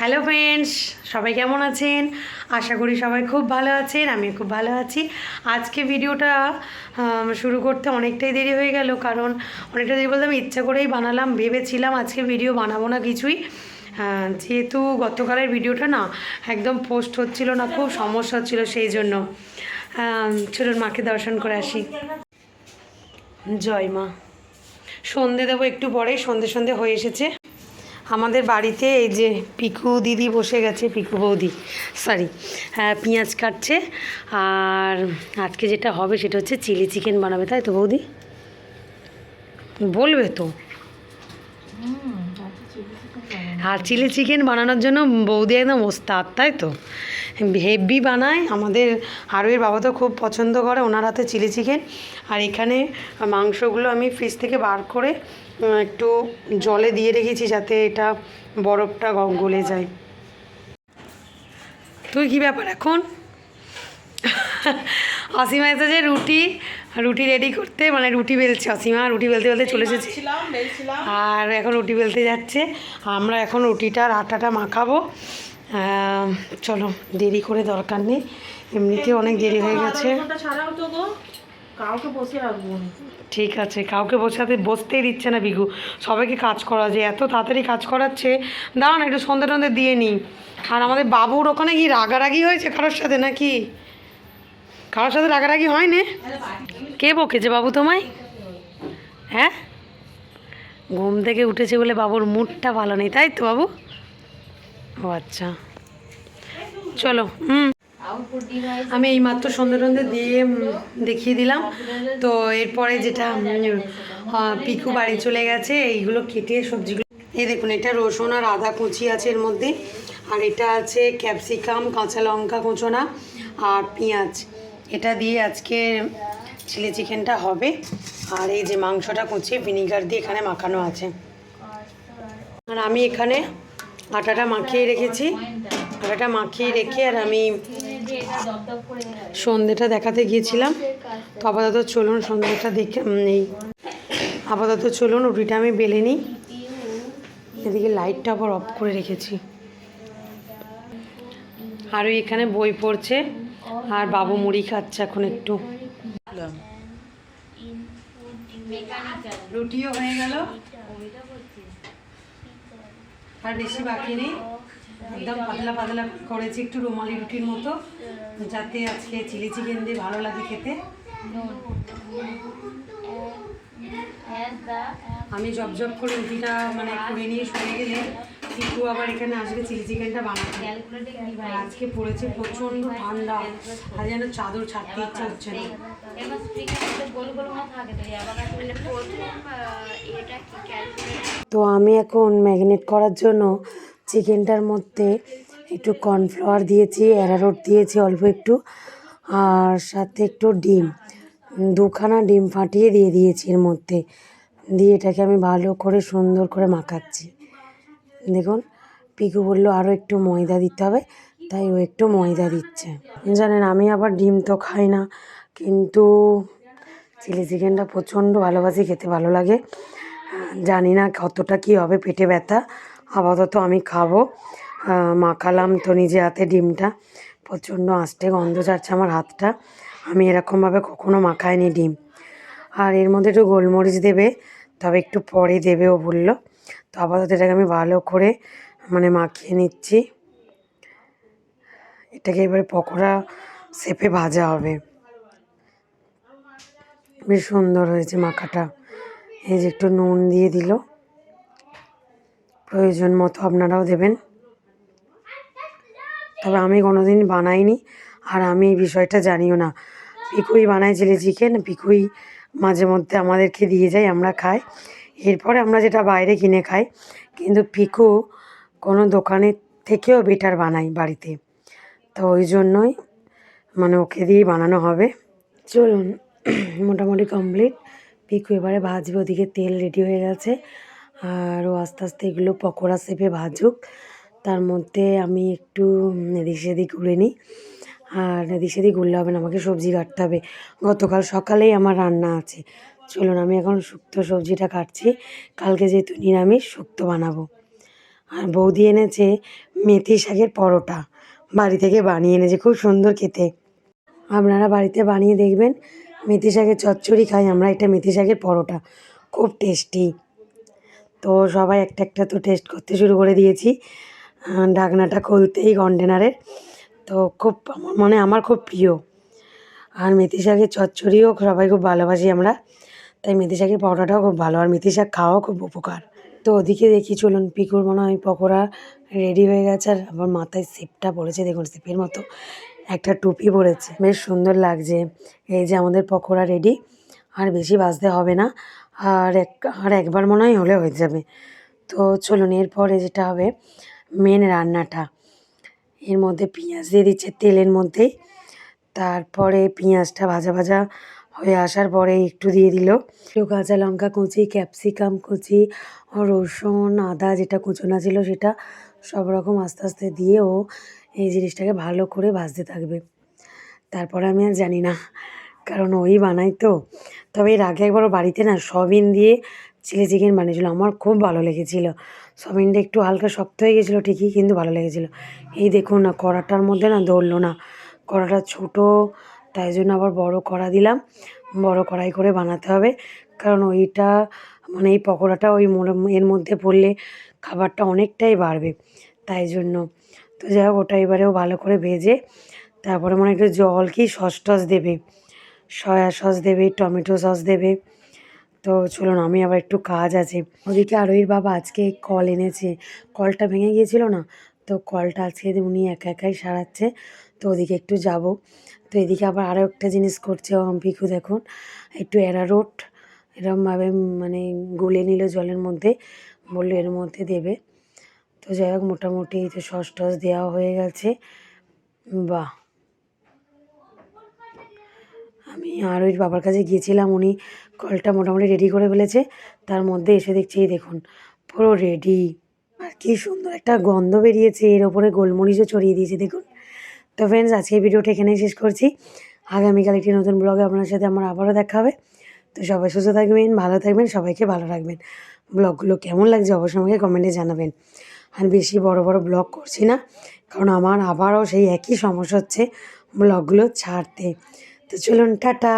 Hello friends সবাই কেমন আছেন? আশা করি সবাই খুব ভালো আছেন আমি খুব ভালো আছি। আজকে ভিডিওটা শুরু করতে অনেকটাই দেরি হয়ে গেল, কারণ অনেকটা দেরি বলতে আমি ইচ্ছা করেই বানালাম, ভেবেছিলাম আজকে ভিডিও বানাবো না কিছুই। যেহেতু গতকালের ভিডিওটা না একদম পোস্ট হচ্ছিল না, খুব সমস্যা হচ্ছিল সেই জন্য। চলুন মাকে দর্শন করে আসি। জয় মা। সন্ধে দেবো একটু পরে সন্ধে সন্ধে হয়ে এসেছে। আমাদের বাড়িতে এই যে পিকু দিদি বসে গেছে, পিকু বৌদি সরি পেঁয়াজ কাটছে, আর আজকে যেটা হবে সেটা হচ্ছে চিলি চিকেন বানাবে, তাই তো বৌদি? বলবে তো। আর চিলি চিকেন বানানোর জন্য বৌদি একদম ওস্তাদ, তাই তো? হেভি বানায়, আমাদের আরবের বাবা তো খুব পছন্দ করে, ওনার হাতে চিলি চিকেন, আর এখানে মাংসগুলো আমি ফ্রিজ থেকে বার করে একটু জলে দিয়ে রেখেছি যাতে এটা বরফটা গলে যায়। তুই কি ব্যাপার এখন? অসীমা এসেছে রুটি রুটি রেডি করতে মানে রুটি বেলছে অসীমা রুটি বেলতে বেলতে চলে এসেছে। আর এখন রুটি বেলতে যাচ্ছে। আমরা এখন রুটিটার আটাটা মাখাবো। চলো দেরি করে দরকার নেই। এমনিতে অনেক দেরি হয়ে গেছে। ছাড়াও তো কাউকে বসে রাখব ঠিক আছে, কাউকে বসাতে বসতেই দিচ্ছে না বিঘু। সবাইকে কাজ করা, যে এত তাড়াতাড়ি কাজ করাচ্ছে, দাঁড়ান একটু সন্ধে টন্ধে দিয়ে নিই। আর আমাদের বাবুর ওখানে কি রাগারাগি হয়েছে কারোর সাথে নাকি? কারোর সাথে রাগারাগি হয় না কে বকেছে বাবু তোমায়? হ্যাঁ? ঘুম থেকে উঠেছে বলে বাবুর মুডটা ভালো নেই, তাই তো বাবু? ও আচ্ছা। চলো, হুম। আমি এই মাত্র সন্ধে টন্ধে দিয়ে দেখিয়ে দিলাম। তো এরপরে যেটা পিকু বাড়ি চলে গেছে, এইগুলো কেটে সবজিগুলো। এই দেখুন, এটা রসুন আর আদা কুচি আছে এর মধ্যে। আর এটা আছে ক্যাপসিকাম, কাঁচা লঙ্কা কুচোনা আর পেঁয়াজ। এটা দিয়ে আজকে চিলি চিকেনটা হবে। আর এই যে মাংসটা কুচিয়ে ভিনিগার দিয়ে এখানে মাখানো আছে। আর আমি এখানে আটাটা মাখিয়ে রেখেছি। আটাটা মাখিয়ে রেখে আর আমি সন্ধেটা দেখাতে গিয়েছিলাম। তো আপাতত চলুন সন্ধেটা দেখে এই আপাতত চলুন, রুটিটা আমি বেলে নিই। এদিকে লাইটটা আবার অফ করে রেখেছি। আর ওই এখানে বই পড়ছে, আর বাবু মুড়ি খাচ্ছে এখন একটু। রুটিও হয়ে গেল। আর বেশি বাকি নেই। একদম পাতলা পাতলা করেছি একটু রুমালি রুটির মতো। যাতে আজকে চিলি চিকেন দিয়ে ভালো লাগে খেতে। আমি জব জব করে রুটিটা মানে করে নিয়ে শুয়ে গেলে কিন্তু আবার এখানে আসবে চিলি চিকেনটা বানাতে। আজকে পড়েছে প্রচণ্ড ঠান্ডা। আর যেন চাদর ছাড়তে ইচ্ছা হচ্ছে না। তো আমি এখন ম্যাগনেট করার জন্য চিকেনটার মধ্যে একটু কর্নফ্লাওয়ার দিয়েছি অ্যারারোট দিয়েছি অল্প একটু, আর সাথে একটু ডিম। দুখানা ডিম ফাটিয়ে দিয়ে দিয়েছি এর মধ্যে। দিয়ে এটাকে আমি ভালো করে সুন্দর করে মাখাচ্ছি। দেখুন, পিকু বলল আরও একটু ময়দা দিতে হবে, তাই ও একটু ময়দা দিচ্ছে। জানেন, আমি আবার ডিম তো খাই না, কিন্তু চিলি চিকেনটা প্রচণ্ড ভালোবাসি, খেতে ভালো লাগে। জানি না কতটা কী হবে, পেটে ব্যথা। আপাতত আমি খাব। মাখালাম তো নিজে হাতে ডিমটা। প্রচণ্ড আঁচটে গন্ধ ছাড়ছে আমার হাতটা। আমি এরকমভাবে কখনো মাখাইনি ডিম। আর এর মধ্যে একটু গোলমরিচ দেবে, তবে একটু পরে দেবে ও বলল। তো আপাতত এটাকে আমি ভালো করে মানে মাখিয়ে নিচ্ছি। এটাকে এবারে পকোড়া শেপে ভাজা হবে। বেশ সুন্দর হয়েছে মাখাটা। এই যে একটু নুন দিয়ে দিল। প্রয়োজন মতো আপনারাও দেবেন। তবে আমি কোনোদিন বানাইনি, আর আমি এই বিষয়টা জানিও না। পিকুই বানাই চিলি চিকেন পিকুই মাঝে মধ্যে আমাদেরকে দিয়ে যায়, আমরা খাই। এরপরে আমরা যেটা বাইরে কিনে খাই, কিন্তু পিকু কোনো দোকানের থেকেও বেটার বানাই বাড়িতে। তো ওই জন্যই মানে ওকে দিয়েই বানানো হবে। চলুন, মোটামুটি কমপ্লিট পিকু এবারে ভাজবে, ওদিকে তেল রেডি হয়ে গেছে। আর ও আস্তে আস্তে এগুলো পকোড়া শেপে ভাজুক। তার মধ্যে আমি একটু এদিক সেদিক ঘুরে নিই। আর এদিক সেদিক ঘুরলে হবে না, আমাকে সবজি কাটতে হবে। গতকাল সকালেই আমার রান্না আছে। চলুন, আমি এখন শুক্তো সবজিটা কাটছি। কালকে যেহেতু নিরামিষ, শুক্তো বানাবো। আর বৌদি এনেছে মেথি শাকের পরোটা। বাড়ি থেকে বানিয়ে এনেছে, খুব সুন্দর খেতে। আপনারা বাড়িতে বানিয়ে দেখবেন, মেথি শাকের চচ্চড়ি খাই, আমরা এটা মেথি শাকের পরোটা। খুব টেস্টি। তো সবাই একটা একটা তো টেস্ট করতে শুরু করে দিয়েছি। ঢাকনাটা খুলতেই কন্টেনারের তো খুব আমার মানে আমার খুব প্রিয়। আর মেথি শাকের চচ্চড়িও সবাই খুব ভালোবাসি আমরা। তাই মেথি শাকের পরোটাটাও খুব ভালো। আর মেথি শাক খাওয়াও খুব উপকার। তো ওদিকে দেখি চলুন, পিকুর মনে হয় পকোড়া রেডি হয়ে গেছে। আর আমার মাথায় সিপটা পড়েছে, দেখুন সিপের মতো। একটা টুপি পড়েছে। বেশ সুন্দর লাগছে। এই যে আমাদের পকোড়া রেডি আর বেশি বাজতে হবে না। আর এক, আর একবার মনে হয় হলে হয়ে যাবে। তো চলুন, এরপরে যেটা হবে মেন রান্নাটা। এর মধ্যে পেঁয়াজ দিয়ে দিচ্ছে তেলের মধ্যেই তারপরে পেঁয়াজটা ভাজা ভাজা হয়ে আসার পরে একটু দিয়ে দিল। কাঁচা লঙ্কা কুচি, ক্যাপসিকাম কুচি, রসুন, আদা, যেটা কুচোনা ছিল সেটা সব রকম আস্তে আস্তে দিয়ে ও এই জিনিসটাকে ভালো করে ভাজতে থাকবে। তারপরে আমি আর জানি না। কারণ ওই বানাই তো। তবে এর আগে একবার বাড়িতে না সবিন দিয়ে চিলি চিকেন বানিয়েছিল। আমার খুব ভালো লেগেছিল। সবিনটা একটু হালকা শক্ত হয়ে গেছিল ঠিকই, কিন্তু ভালো লেগেছিল। এই দেখুন না, কড়াটার মধ্যে না ধরলো না। কড়াটা ছোটো, তাই জন্য আবার বড় কড়া দিলাম। বড় কড়াই করে বানাতে হবে। কারণ ওইটা মানে এই পকোড়াটা ওই এর মধ্যে পড়লে খাবারটা অনেকটাই বাড়বে। তাই জন্য। তো যাই হোক, ওটা এবারেও ভালো করে ভেজে, তারপরে মনে একটু জল কি সস টস দেবে। সয়া সস দেবে, টমেটো সস দেবে। তো চলুন, আমি আবার একটু কাজ আছে। ওদিকে আরোহীর বাবা আজকে কল এনেছে। কলটা ভেঙে গিয়েছিল না? তো কলটা আজকে উনি একা একাই সারাচ্ছে। তো ওদিকে একটু যাব। তো এদিকে আবার আরও একটা জিনিস করছে পিকু দেখুন। একটু অ্যারারুট এরমভাবে মানে গুলে নিল জলের মধ্যে। বলল, এর মধ্যে দেবে। তো যাই হোক, মোটামুটি তো সস টস দেওয়া হয়ে গেছে। বাহ! আমি আর ওই বাবার কাছে গিয়েছিলাম, উনি কলটা মোটামুটি রেডি করে ফেলেছে। তার মধ্যে এসে দেখছি দেখুন, পুরো রেডি আর কি সুন্দর একটা গন্ধ বেরিয়েছে, এর ওপরে গোলমরিচও ছড়িয়ে দিয়েছে, দেখুন। তো ফ্রেন্ডস আজকে ভিডিওটা এখানেই শেষ করছি। আগামীকাল একটি নতুন ব্লগে আপনার সাথে আমার আবারও দেখা হবে। তো সবাই সুস্থ থাকবেন, ভালো থাকবেন, সবাইকে ভালো রাখবেন। ব্লগগুলো কেমন লাগছে অবশ্যই আমাকে কমেন্টে জানাবেন। আর বেশি বড় বড় ব্লগ করছি না, কারণ আমার আবারও সেই একই সমস্যা হচ্ছে ব্লগগুলো ছাড়তে। তো চলুন টাটা।